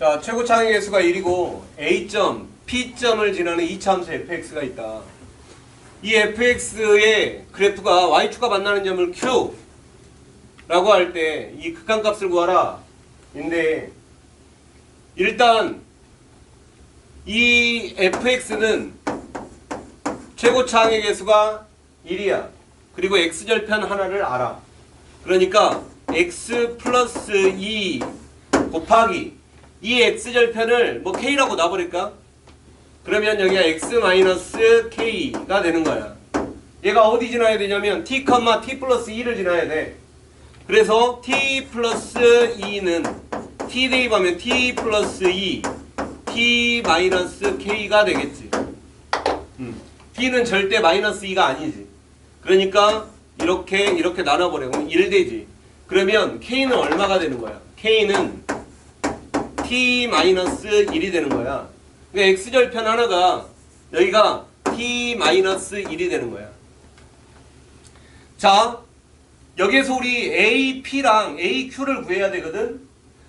자, 최고 창의 개수가 1이고 A점, P점을 지나는 이차함수 fx가 있다. 이 fx의 그래프가 y축과 만나는 점을 q 라고 할 때 이 극한값을 구하라. 인데 일단 이 fx는 최고 창의 개수가 1이야. 그리고 x절편 하나를 알아. 그러니까 x 플러스 2 곱하기 이 x절편을 뭐 k라고 놔버릴까? 그러면 여기가 x 마이너스 k가 되는 거야. 얘가 어디 지나야 되냐면 t, t 플러스 2를 지나야 돼. 그래서 t 플러스 2는 t 대입하면 t 플러스 2 t 마이너스 k가 되겠지. 음. t는 절대 마이너스 2가 아니지. 그러니까 이렇게 이렇게 나눠버려. 그럼 1되지. 그러면 k는 얼마가 되는 거야? k는 t 마이너스 1이 되는 거야. 그러니까 x절편 하나가 여기가 t 마이너스 1이 되는 거야. 자, 여기에서 우리 AP랑 AQ를 구해야 되거든.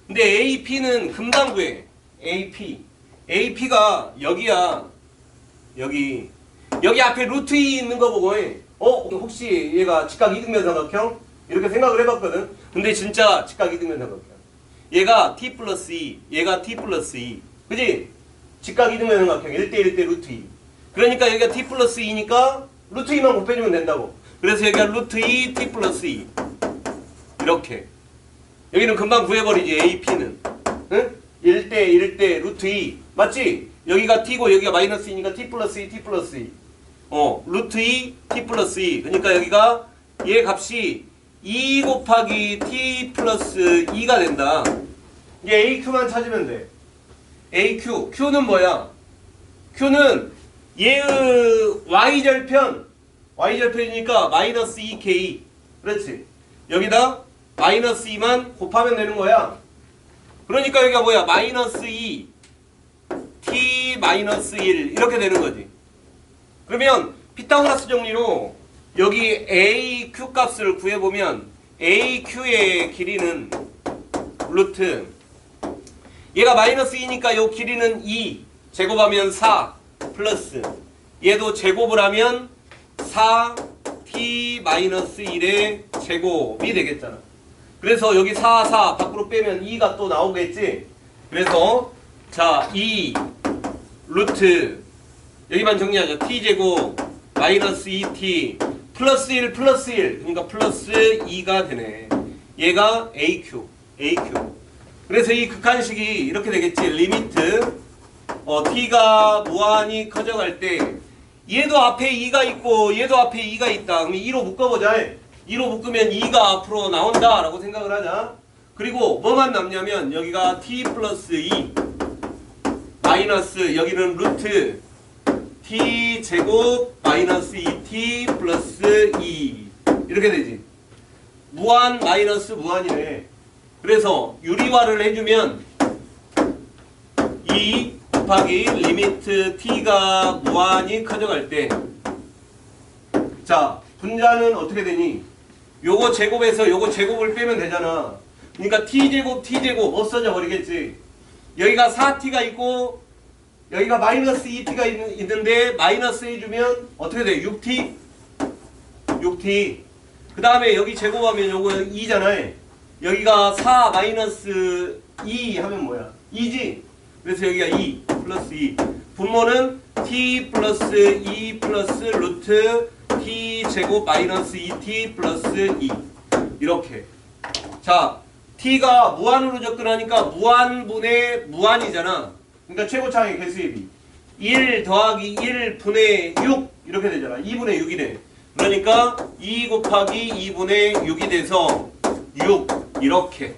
근데 AP는 금방 구해. AP. AP가 여기야. 여기. 여기 앞에 루트 2 있는 거 보고 해. 어? 혹시 얘가 직각 이등변 삼각형? 이렇게 생각을 해봤거든. 근데 진짜 직각 이등변 삼각형. 얘가 t 플러스 2, 얘가 t 플러스 2. 그지? 직각 이등변 삼각형 1대 1 대 루트 2. 그러니까 여기가 t 플러스 2니까 루트 2만 곱해주면 된다고. 그래서 여기가 루트 2 t 플러스 2. 이렇게. 여기는 금방 구해버리지 AP는. 응? 1대 1대 루트 2. 맞지? 여기가 t고 여기가 마이너스 2니까 t 플러스 2 t 플러스 2. 어, 루트 2 t 플러스 2. 그러니까 여기가 얘 값이 2 곱하기 t 플러스 2가 된다. 이제 AQ만 찾으면 돼. AQ. Q는 뭐야? Q는 얘의 Y절편. Y절편이니까 마이너스 2K. 그렇지. 여기다 마이너스 2만 곱하면 되는 거야. 그러니까 여기가 뭐야? 마이너스 2. T 마이너스 1. 이렇게 되는 거지. 그러면 피타고라스 정리로 여기 AQ 값을 구해보면 AQ의 길이는 루트. 얘가 마이너스 2니까 요 길이는 2 제곱하면 4 플러스. 얘도 제곱을 하면 4t 마이너스 1의 제곱이 되겠잖아. 그래서 여기 4, 4 밖으로 빼면 2가 또 나오겠지? 그래서 자 2 루트. 여기만 정리하자. T제곱 마이너스 2t 플러스 1 플러스 1 그러니까 플러스 2가 되네. 얘가 AQ AQ 그래서 이 극한식이 이렇게 되겠지. 리미트. 어, t가 무한히 커져갈 때 얘도 앞에 2가 있고 얘도 앞에 2가 있다. 그럼 2로 묶어보자. 2로 묶으면 2가 앞으로 나온다 라고 생각을 하자. 그리고 뭐만 남냐면 여기가 t 플러스 2 마이너스 여기는 루트 t 제곱 마이너스 2t 플러스 2 이렇게 되지? 무한 마이너스 무한이네 그래서 유리화를 해주면 2 곱하기 리미트 t가 무한히 커져갈 때 자 분자는 어떻게 되니? 요거 제곱에서 요거 제곱을 빼면 되잖아. 그러니까 t제곱 t제곱 없어져 버리겠지. 여기가 4t가 있고 여기가 마이너스 2t가 있는, 있는데 마이너스 해주면 어떻게 돼? 6t? 6t 그 다음에 여기 제곱하면 요거 2잖아요 여기가 4 마이너스 2 하면 뭐야? 2지? 그래서 여기가 2 플러스 2 분모는 t 플러스 2 플러스 루트 t 제곱 마이너스 2t 플러스 2 이렇게 자 t가 무한으로 접근하니까 무한분의 무한이잖아 그러니까 최고차의 개수의 비. 1 더하기 1 분의 6 이렇게 되잖아. 2분의 6이네. 그러니까 2 곱하기 2분의 6이 돼서 6 이렇게